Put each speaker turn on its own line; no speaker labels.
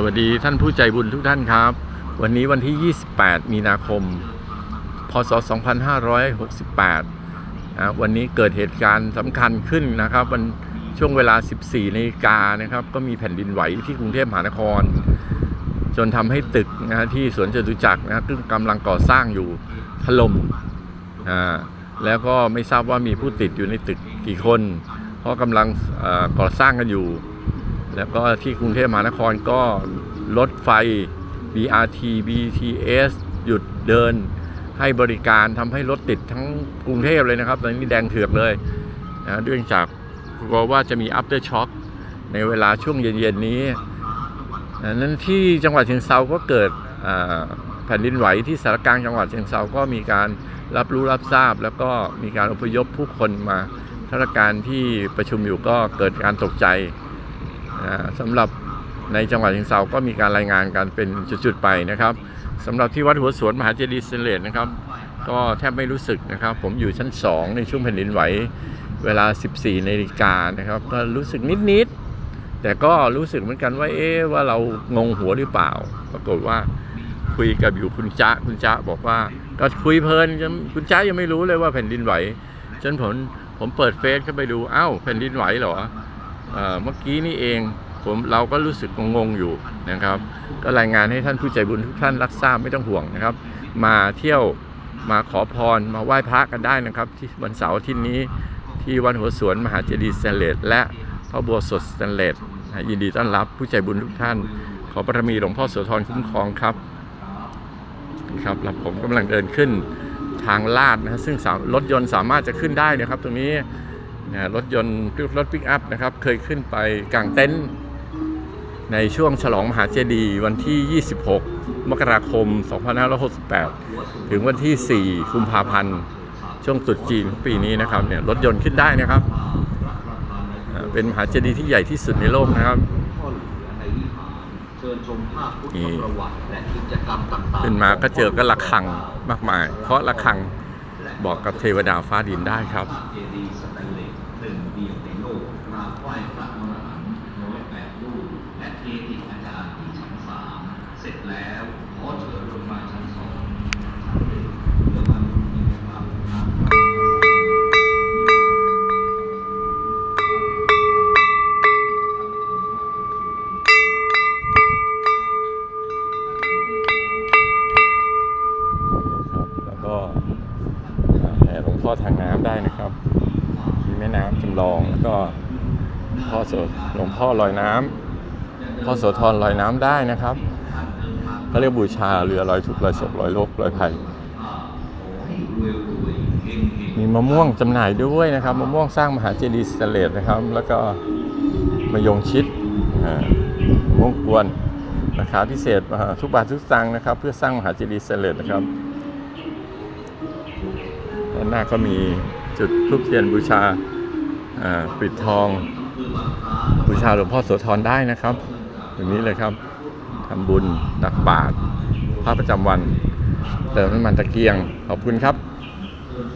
สวัสดีท่านผู้ใจบุญทุกท่านครับ วันนี้วันที่ 28 มีนาคม พศ 2568นะวันนี้เกิดเหตุการณ์สำคัญขึ้นนะครับวันช่วงเวลา 14นาฬิกานะครับ ก็มีแผ่นดินไหวที่กรุงเทพมหานคร จนทำให้ตึกนะที่สวนจตุจักรนะซึ่งกำลังก่อสร้างอยู่ถล่มอ่าแล้วก็ไม่ทราบว่ามีผู้ติดอยู่ในตึกกี่คน เพราะกำลังอ่อก่อสร้างกันอยู่ แล้วก็ที่กรุงเทพมหานครก็รถไฟ BRT BTS หยุดเดินให้บริการทำให้รถติดทั้งกรุงเทพเลยนะครับตอนนี้แดงเถือกเลยนะเนื่องจากกลัวว่าจะมี after shock ในเวลาช่วงเย็นๆนี้นะนั้นที่จังหวัดเชียงเซาก็เกิดแผ่นดินไหวที่สารกลางจังหวัดเชียงเซาก็มีการรับรู้รับทราบ แล้วก็มีการอพยพผู้คนมาสถาการที่ประชุมอยู่ก็เกิดการตกใจ สำหรับในจังหวัดเชียงเซาก็มีการรายงานกันเป็นจุดๆไปนะครับสำหรับที่วัดหัวสวนมหาเจดีย์เซเลตนะครับ ก็แทบไม่รู้สึกนะครับ ผมอยู่ชั้น 2 ในช่วงแผ่นดินไหวเวลา 14นาฬิกานะครับก็รู้สึกนิดๆ แต่ก็รู้สึกเหมือนกันว่าเอ๊ะว่าเรางงหัวหรือเปล่า ปรากฏว่าคุยกับอยู่คุณจ๊ะคุณจ๊ะบอกว่าก็คุยเพลินยังคุณจ๊ะยังไม่รู้เลยว่าแผ่นดินไหวจนผมผมเปิดเฟซเข้าไปดูอ้าวแผ่นดินไหวเหรอ เมื่อกี้นี่เองผมเราก็รู้สึกงงอยู่นะครับ ก็รายงานให้ท่านผู้ใจบุญทุกท่านรับทราบไม่ต้องห่วงนะครับ มาเที่ยวมาขอพรมาไหว้พระกันได้นะครับ ที่วันเสาร์ที่นี้ที่วันหัวสวนมหาเจดีย์สแตนเลสและพระบัวสดสแตนเลสยินดีต้อนรับผู้ใจบุญทุกท่าน ขอบารมีหลวงพ่อโสธรคุ้มครองครับครับแล้วผมกำลังเดินขึ้นทางลาดนะซึ่งรถยนต์สามารถจะขึ้นได้นะครับ ตรงนี้ นะรถยนต์รถปิกอัพนะครับ เคยขึ้นไปกางเต็นท์ในช่วงฉลองมหาเจดีย์วันที่ 26 มกราคม 2568 ถึงวันที่ 4 กุมภาพันธ์ ช่วงตรุษจีนของปีนี้นะครับเนี่ยรถยนต์ขึ้นได้นะครับ เป็นมหาเจดีย์ที่ใหญ่ที่สุดในโลกนะครับ
เชิญชมภาพพุทธประวัติและกิจกรรมต่างๆ
ขึ้นมาก็เจอก็ระฆังมากมาย เพราะระฆัง บอกกับเทวดาฟ้าดินได้ครับ็
ท่อเชิญลงมาชั้นสองเพื่อทาง
ครับแล้วก็แห่หลวงพ่อทางน้ำได้นะครับ มีแม่น้ำจำลองแล้วก็พ่อโสหลวงพ่อลอยน้ำพ่อโสธรลอยน้ำได้นะครับเขาเรียกบูชาเรือลอยทุกลอยศกลอยโรคลอยภัยมีมะม่วงจำหน่ายด้วยนะครับมะม่วงสร้างมหาเจดีย์สแตนเลสนะครับ แล้วก็มะยงชิดมะม่วงกวนราคาพิเศษทุกบาททุกสตางค์นะครับ เพื่อสร้างมหาเจดีย์สแตนเลสนะครับ ด้านหน้าก็มีจุดทูปเทียนบูชาปิดทอง บูชาหลวงพ่อโสธรได้นะครับอย่างนี้เลยครับทำบุญนักบาตรพระประจำวันเติมน้ำมันตะเกียงขอบคุณครับ